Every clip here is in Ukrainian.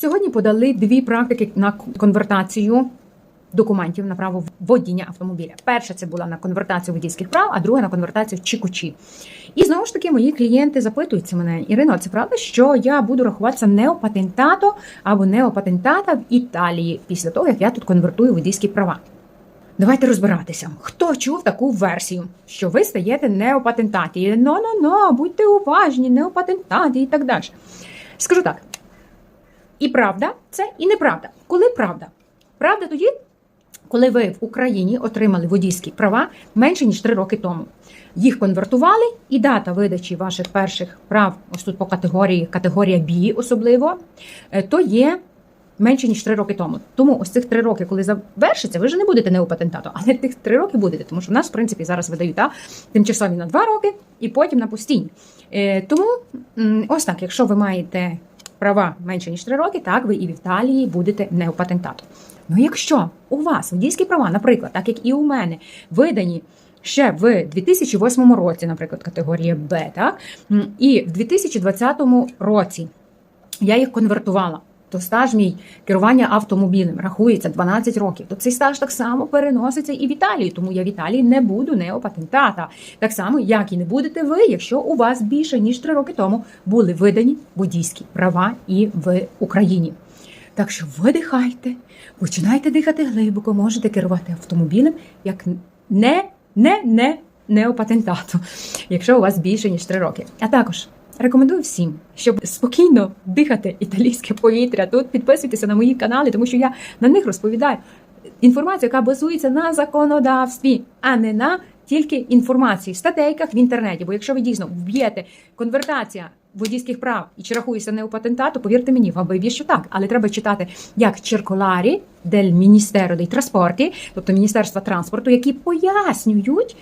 Сьогодні подали дві практики на конвертацію документів на право водіння автомобіля. Перша це була на конвертацію водійських прав, а друга на конвертацію чікучі. І знову ж таки, мої клієнти запитуються мене, Ірино, це правда, що я буду рахуватися неопатентато або неопатентата в Італії після того, як я тут конвертую водійські права. Давайте розбиратися. Хто чув таку версію, що ви стаєте неопатентаті? Ну, ну, ну, будьте уважні, неопатентаті і так далі. Скажу так. І правда це, і неправда. Коли правда? Правда тоді, коли ви в Україні отримали водійські права менше ніж 3 роки тому. Їх конвертували, і дата видачі ваших перших прав, ось тут по категорії, категорія B особливо, е, то є менше ніж 3 роки тому. Тому ось цих 3 роки, коли завершиться, ви вже не будете неопатентатом, але тих 3 роки будете, тому що в нас, в принципі, зараз видають та, тимчасові на 2 роки і потім на постійні. Е, тому ось так, якщо ви маєте права менше ніж 3 роки, так ви і в Італії будете неопатентатом. Ну якщо у вас водійські права, наприклад, так як і у мене, видані ще в 2008 році, наприклад, категорія Б, так і в 2020 році я їх конвертувала. То стаж мій керування автомобілем рахується 12 років. То цей стаж так само переноситься і в Італії. Тому я в Італії не буду неопатентата. Так само, як і не будете ви, якщо у вас більше ніж 3 роки тому були видані водійські права і в Україні. Так що видихайте, починайте дихати глибоко, можете керувати автомобілем як не, не, не неопатентату, якщо у вас більше ніж 3 роки. А також рекомендую всім, щоб спокійно дихати італійське повітря. Тут підписуйтеся на мої канали, тому що я на них розповідаю інформацію, яка базується на законодавстві, а не на тільки інформації в статейках в інтернеті. Бо якщо ви дійсно вб'єте конвертація водійських прав і чи рахується неопатентату, повірте мені, вам виб'є, що так. Але треба читати як циркуларі del Ministero dei Trasporti, тобто Міністерства транспорту, які пояснюють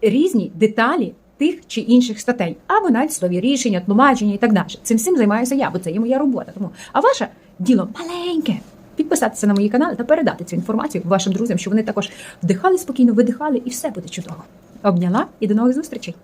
різні деталі. Тих чи інших статей, або навіть слові рішення, тлумачення і так далі. Цим всім займаюся я, бо це є моя робота. Тому а ваше діло маленьке. Підписатися на мої канали та передати цю інформацію вашим друзям, щоб вони також вдихали спокійно, видихали, і все буде чудово. Обняла і до нових зустрічей.